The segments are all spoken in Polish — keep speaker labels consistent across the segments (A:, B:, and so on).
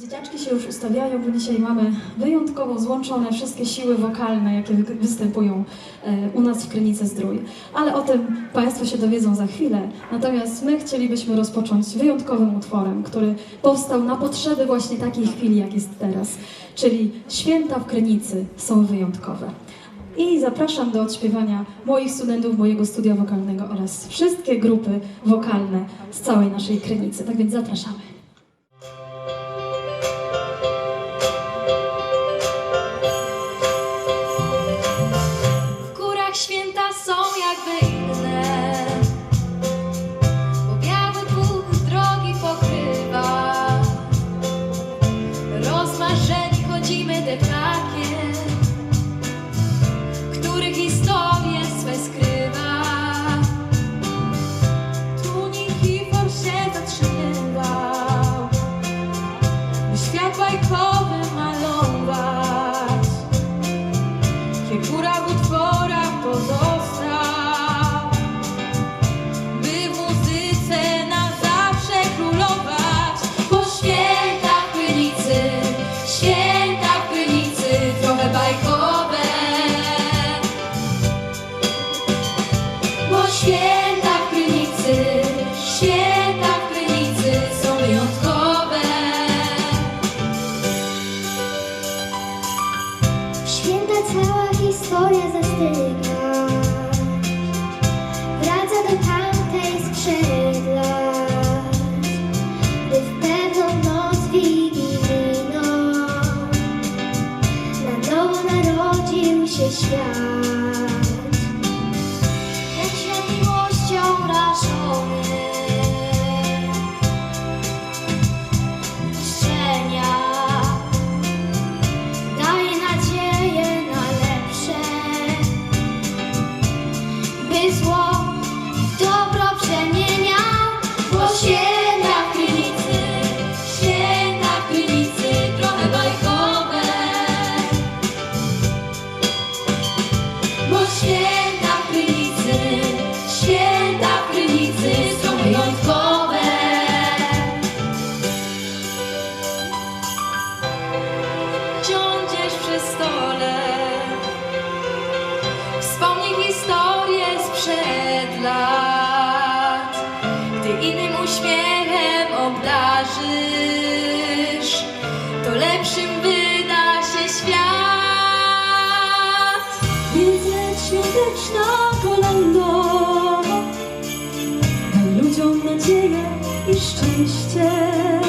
A: Dzieciaczki się już ustawiają, bo dzisiaj mamy wyjątkowo złączone wszystkie siły wokalne, jakie wy- występują e, u nas w Klinice Zdrój. Ale o tym Państwo się dowiedzą za chwilę. Natomiast my chcielibyśmy rozpocząć wyjątkowym utworem, który powstał na potrzeby właśnie takiej chwili, jak jest teraz. Czyli Święta w Krynicy są wyjątkowe. I zapraszam do odśpiewania moich studentów mojego studia wokalnego oraz wszystkie grupy wokalne z całej naszej Krynicy. Tak więc zapraszamy.
B: Nadzieję
A: i szczęście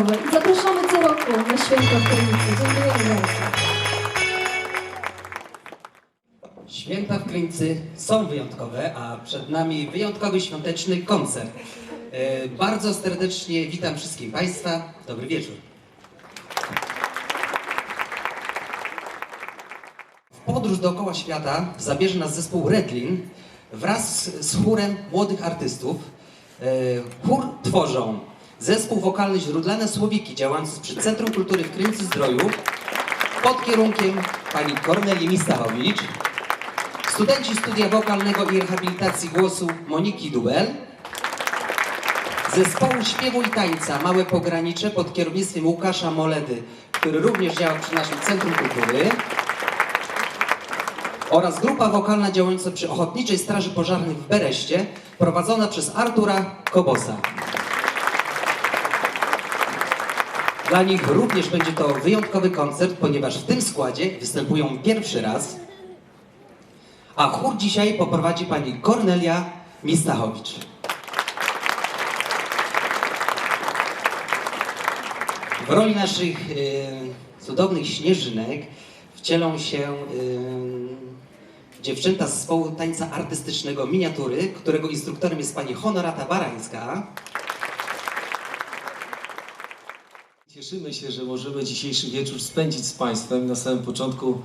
A: I zapraszamy co roku na święta w Krynicy Dziękujemy bardzo
C: Święta w Krynicy są wyjątkowe, a przed nami wyjątkowy świąteczny koncert. E, Bardzo serdecznie witam wszystkich Państwa. Dobry wieczór. W podróż dookoła świata zabierze nas zespół Redlin wraz z chórem młodych artystów. E, Chór tworzą zespół wokalny Źródlane Słowiki działający przy Centrum Kultury w Krynicy Zdroju pod kierunkiem pani Kornelii Mistachowicz, studenci studia wokalnego i rehabilitacji głosu Moniki Dubel, Zespołu śpiewu i tańca Małe Pogranicze pod kierownictwem Łukasza Moledy, który również działa przy naszym Centrum Kultury. Oraz grupa wokalna działająca przy Ochotniczej Straży Pożarnej w Bereście, prowadzona przez Artura Kobosa. Dla nich również będzie to wyjątkowy koncert, ponieważ w tym składzie występują pierwszy raz, a chór dzisiaj poprowadzi pani Kornelia Mistachowicz. W roli naszych e, cudownych śnieżynek wcielą się e, dziewczęta z zespołu tańca artystycznego Miniatury, którego instruktorem jest pani Honorata Barańska.
D: Cieszymy się, że możemy dzisiejszy wieczór spędzić z Państwem. Na samym początku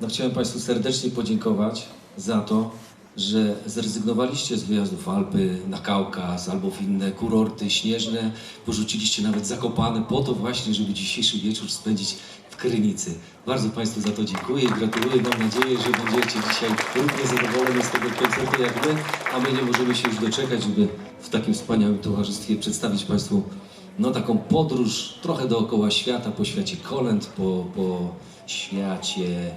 D: no, chciałem Państwu serdecznie podziękować za to, że zrezygnowaliście z wyjazdów Alpy, na Kaukaz albo w inne kurorty śnieżne. Porzuciliście nawet Zakopane po to właśnie, żeby dzisiejszy wieczór spędzić w Krynicy. Bardzo Państwu za to dziękuję i gratuluję. Mam nadzieję, że będziecie dzisiaj równie zadowoleni z tego koncertu jak my, a my nie możemy się już doczekać, żeby w takim wspaniałym towarzystwie przedstawić Państwu no taką podróż trochę dookoła świata, po świecie kolęd, po, po świecie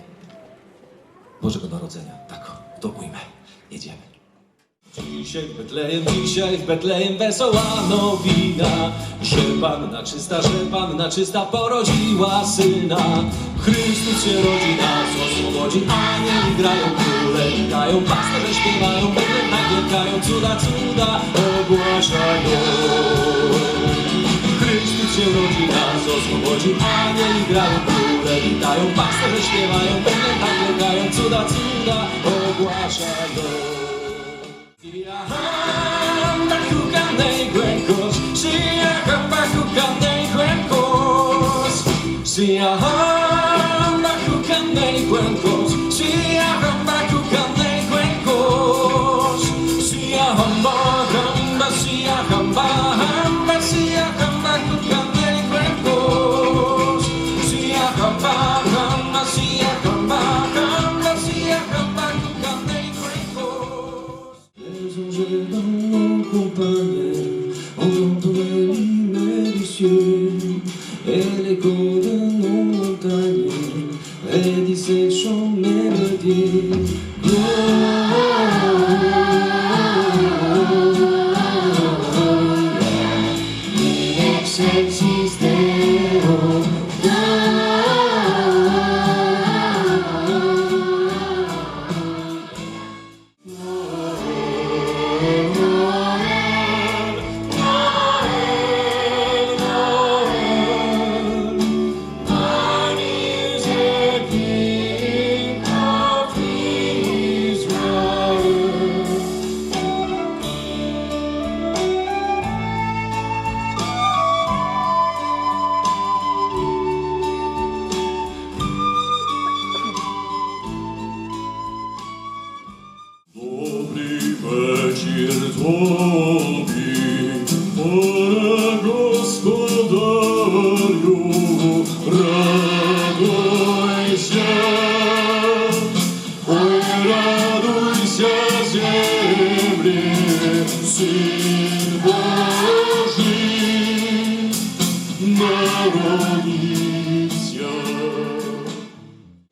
D: Bożego Narodzenia. Tak, to ujmę. Jedziemy. Dzisiaj w Betlejem, dzisiaj w Betlejem wesoła nowina, że Panna czysta, że Panna czysta porodziła Syna. Chrystus się rodzi, nas oswobodzi, anieli grają, króle witają, pasterze śpiewają, będę nawiekają, cuda, cuda ogłaszają. Rodzi, nas oswobodzi, anieli grają, króle witają, pasterze śpiewają, będę nawiekają, cuda, cuda ogłaszają. Przyjechałem na hukanej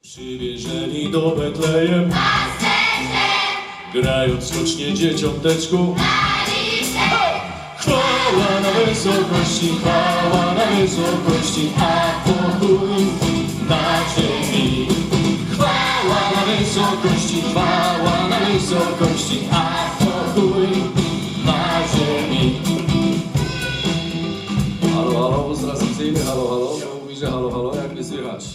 D: Przywierzeni do Betlejem. Grając skocznie dzieciąteczku Chwała na wysokości, chwała na wysokości A pokój na ziemi. Chwała na wysokości, chwała na wysokości A pokój na ziemi. Halo, halo, z tradycyjny halo, halo. Mówi, że halo, halo, jak mnie słychać?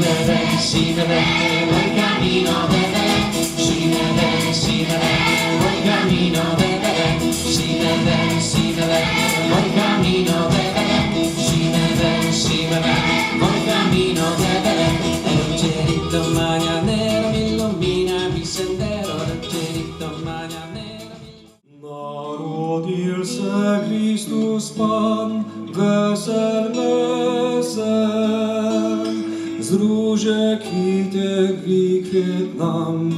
E: camina, sigue recto el
D: camino de
E: kwitych wikwiet nam,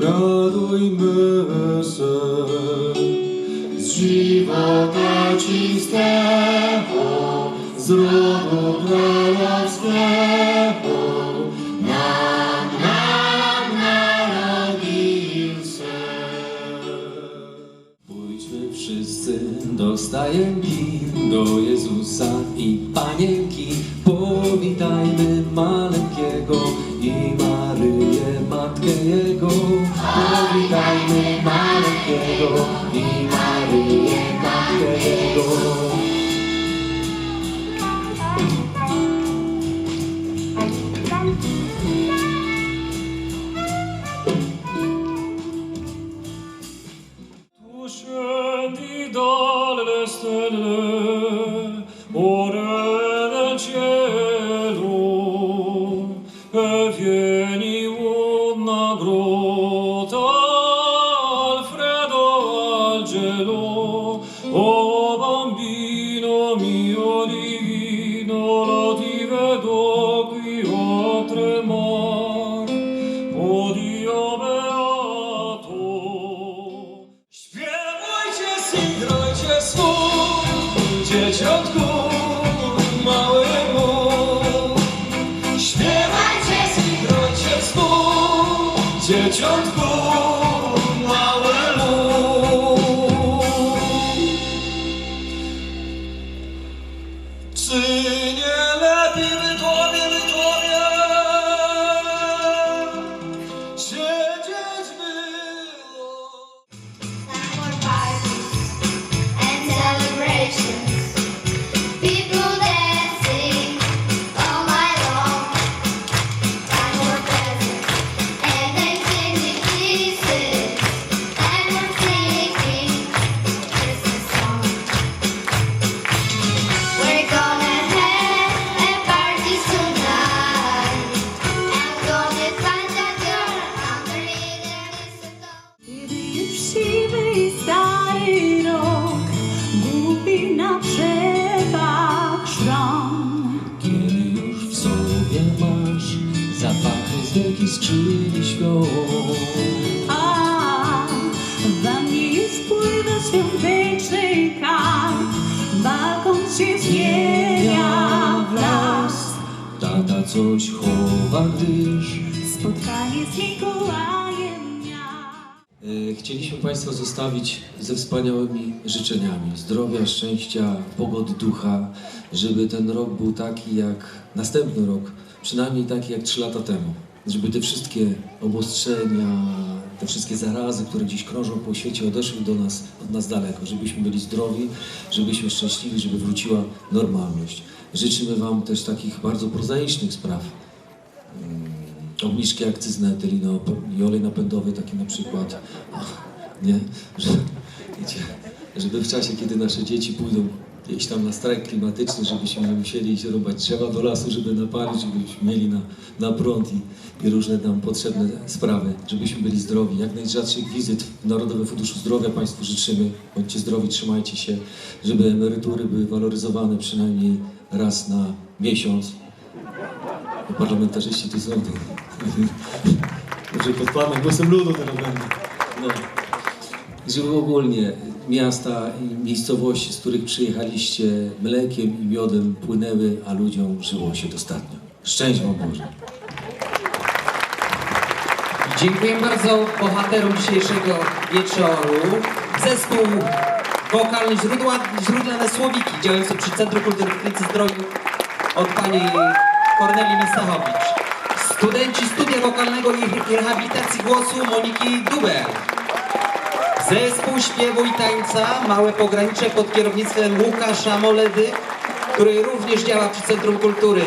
E: radujmy się. Z żywota czystego, z rodu się.
D: Pójdźmy wszyscy do Jezusa i Panienki. Powitajmy i
F: Diego się zmienia w las.
D: Tata coś chowa, gdyż
F: Spotkanie z Mikołajem.
D: E, Chcieliśmy Państwa zostawić ze wspaniałymi życzeniami zdrowia, szczęścia, pogody ducha, żeby ten rok był taki jak następny rok, przynajmniej taki jak trzy lata temu. Żeby te wszystkie obostrzenia, te wszystkie zarazy, które dziś krążą po świecie, odeszły do nas, od nas daleko, żebyśmy byli zdrowi, żebyśmy szczęśliwi, żeby wróciła normalność. Życzymy Wam też takich bardzo prozaicznych spraw, obniżki akcyzny na i olej napędowy, taki na przykład, ach, nie, że, wiecie, żeby w czasie, kiedy nasze dzieci pójdą gdzieś tam na strajk klimatyczny, żebyśmy nie musieli iść rubać drzewa do lasu, żeby napalić, żebyśmy mieli na, na prąd i, i różne nam potrzebne sprawy, żebyśmy byli zdrowi. Jak najrzadszych wizyt w Narodowym Funduszu Zdrowia Państwu życzymy. Bądźcie zdrowi, trzymajcie się, żeby emerytury były waloryzowane przynajmniej raz na miesiąc. Bo parlamentarzyści tu są. To... Może pod panem głosem ludu teraz będę. No. Żeby ogólnie miasta i miejscowości, z których przyjechaliście, mlekiem i miodem płynęły, a ludziom żyło się dostatnio. Szczęść Wam Boże.
C: Dziękuję bardzo bohaterom dzisiejszego wieczoru. Zespół wokalny Źródła, Źródlane Słowiki działający przy Centrum Kultury w Klinice Zdrowiu od pani Kornelii Mistachowicz. Studenci studia wokalnego i rehabilitacji głosu Moniki Duber. Zespół śpiewu i tańca Małe Pogranicze pod kierownictwem Łukasza Moledy, który również działa przy Centrum Kultury.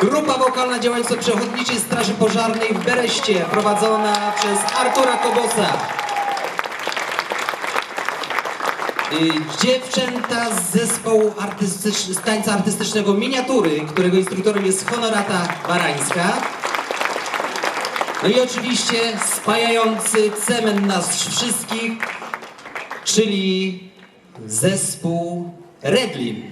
C: Grupa wokalna działająca przy Ochotniczej Straży Pożarnej w Bereście, prowadzona przez Artura Kobosa. Dziewczęta z zespołu artystycz- z tańca artystycznego Miniatury, którego instruktorem jest Honorata Barańska. No i oczywiście spajający cement nas wszystkich, czyli zespół Redlin.